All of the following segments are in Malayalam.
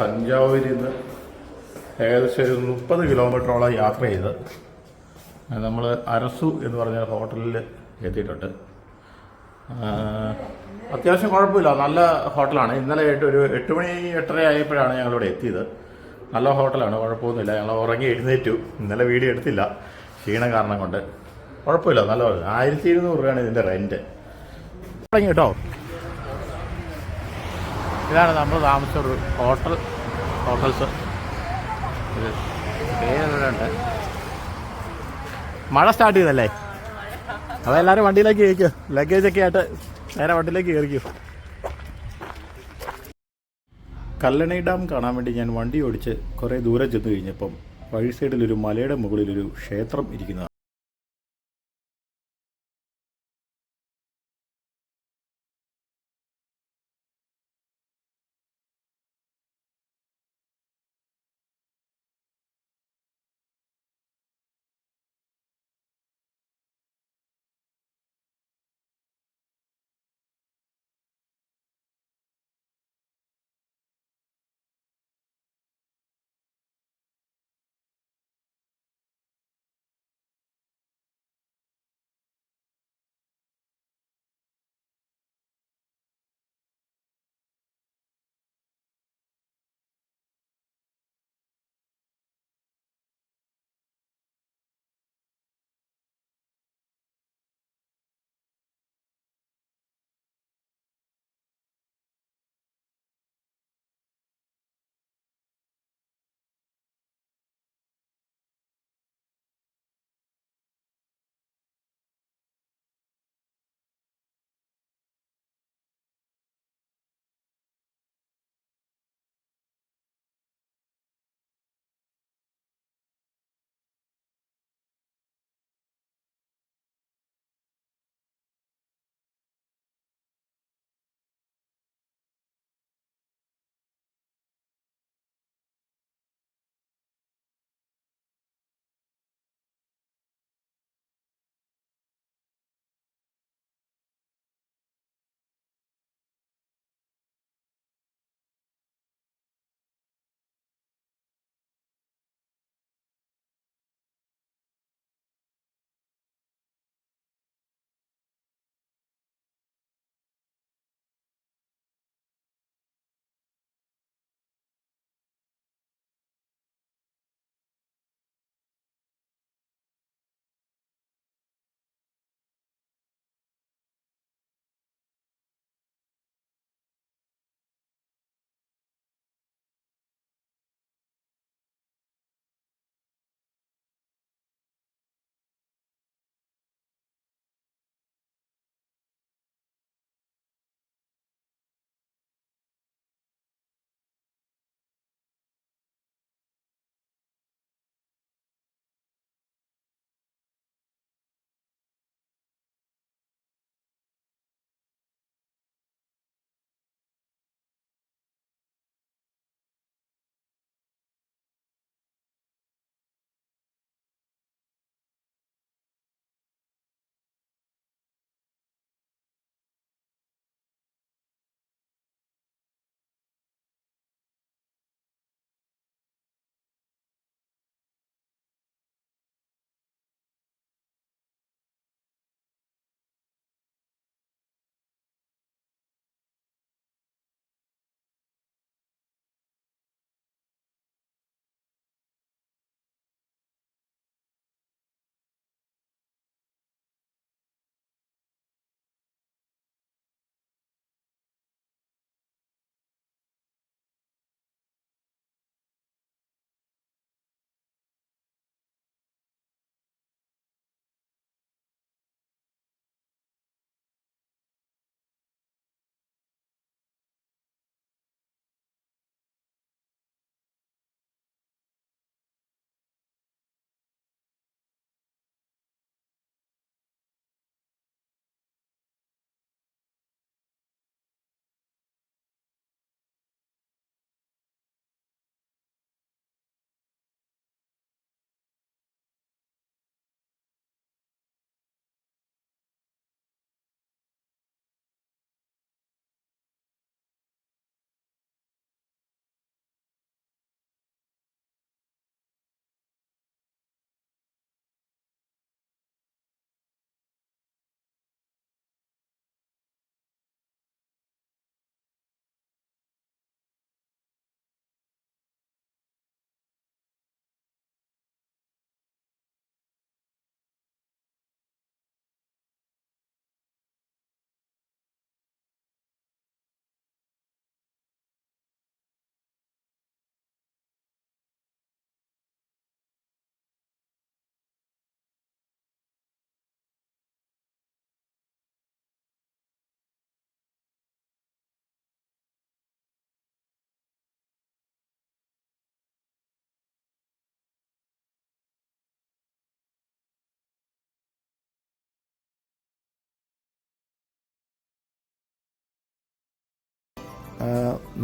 തഞ്ചാവൂരിൽ നിന്ന് ഏകദേശം ഒരു മുപ്പത് കിലോമീറ്ററോളം യാത്ര ചെയ്ത് നമ്മൾ അരസു എന്ന് പറഞ്ഞ ഹോട്ടലിൽ എത്തിയിട്ടുണ്ട്. അത്യാവശ്യം കുഴപ്പമില്ല. നല്ല ഹോട്ടലാണ്. ഇന്നലെ ഒരു എട്ട് മണി എട്ടര ആയപ്പോഴാണ് ഞങ്ങളിവിടെ എത്തിയത്. നല്ല ഹോട്ടലാണ്. കുഴപ്പമൊന്നുമില്ല. ഞങ്ങൾ ഉറങ്ങി എഴുന്നേറ്റു. ഇന്നലെ വീഡിയോ എടുത്തില്ല. ക്ഷീണം കാരണം കൊണ്ട്. കുഴപ്പമില്ല. നല്ല. ആയിരത്തി ഇരുന്നൂറ് രൂപയാണ് ഇതിന്റെ റെന്റ് തുടങ്ങി കേട്ടോ. ഇതാണ് നമ്മൾ താമസിച്ച ഒരു ഹോട്ടൽ ഹോട്ടൽസ്. ഇത് പേരുണ്ട് മഴ സ്റ്റാർട്ട് ചെയ്തല്ലേ? അപ്പോൾ എല്ലാവരും വണ്ടിയിലേക്ക് കയറിക്കോ ലഗേജ് ഒക്കെ ആയിട്ട് നേരെ വണ്ടിയിലേക്ക് കയറിക്കോ കല്ലണി ഡാം കാണാൻ വേണ്ടി ഞാൻ വണ്ടി ഓടിച്ച് കുറേ ദൂരം ചെന്ന് കഴിഞ്ഞപ്പം വഴി സൈഡിലൊരു മലയുടെ മുകളിലൊരു ക്ഷേത്രം ഇരിക്കുന്നത്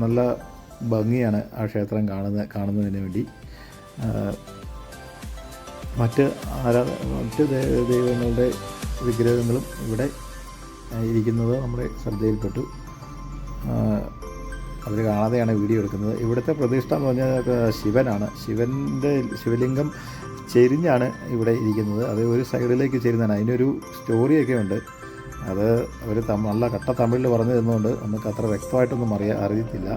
നല്ല ഭംഗിയാണ് ആ ക്ഷേത്രം കാണുന്ന കാണുന്നതിന് വേണ്ടി. മറ്റ് ആരാ മറ്റ് ദൈവങ്ങളുടെ വിഗ്രഹങ്ങളും ഇവിടെ ഇരിക്കുന്നത് നമ്മുടെ ശ്രദ്ധയിൽപ്പെട്ടു. അവർ കാണാതെയാണ് വീഡിയോ എടുക്കുന്നത്. ഇവിടുത്തെ പ്രതിഷ്ഠ എന്ന് പറഞ്ഞാൽ ശിവനാണ്. ശിവന്റെ ശിവലിംഗം ചെരിഞ്ഞാണ് ഇവിടെ ഇരിക്കുന്നത്. അത് ഒരു സൈഡിലേക്ക് ചെരിഞ്ഞാണ് അതിനൊരു സ്റ്റോറിയൊക്കെ ഉണ്ട്. അത് അവർ നല്ല കട്ട തമിഴിൽ പറഞ്ഞു തരുന്നതുകൊണ്ട് നമുക്ക് അത്ര വ്യക്തമായിട്ടൊന്നും അറിയാ അറിയത്തില്ല.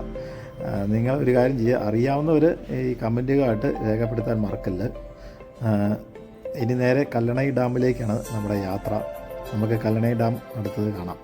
നിങ്ങൾ ഒരു കാര്യം ചെയ്യുക അറിയാവുന്നവർ ഈ കമന്റുകളായിട്ട് രേഖപ്പെടുത്താൻ മറക്കല്ല്. ഇനി നേരെ കല്ലണൈ ഡാമിലേക്കാണ് നമ്മുടെ യാത്ര. നമുക്ക് കല്ലണൈ ഡാം അടുത്തത് കാണാം.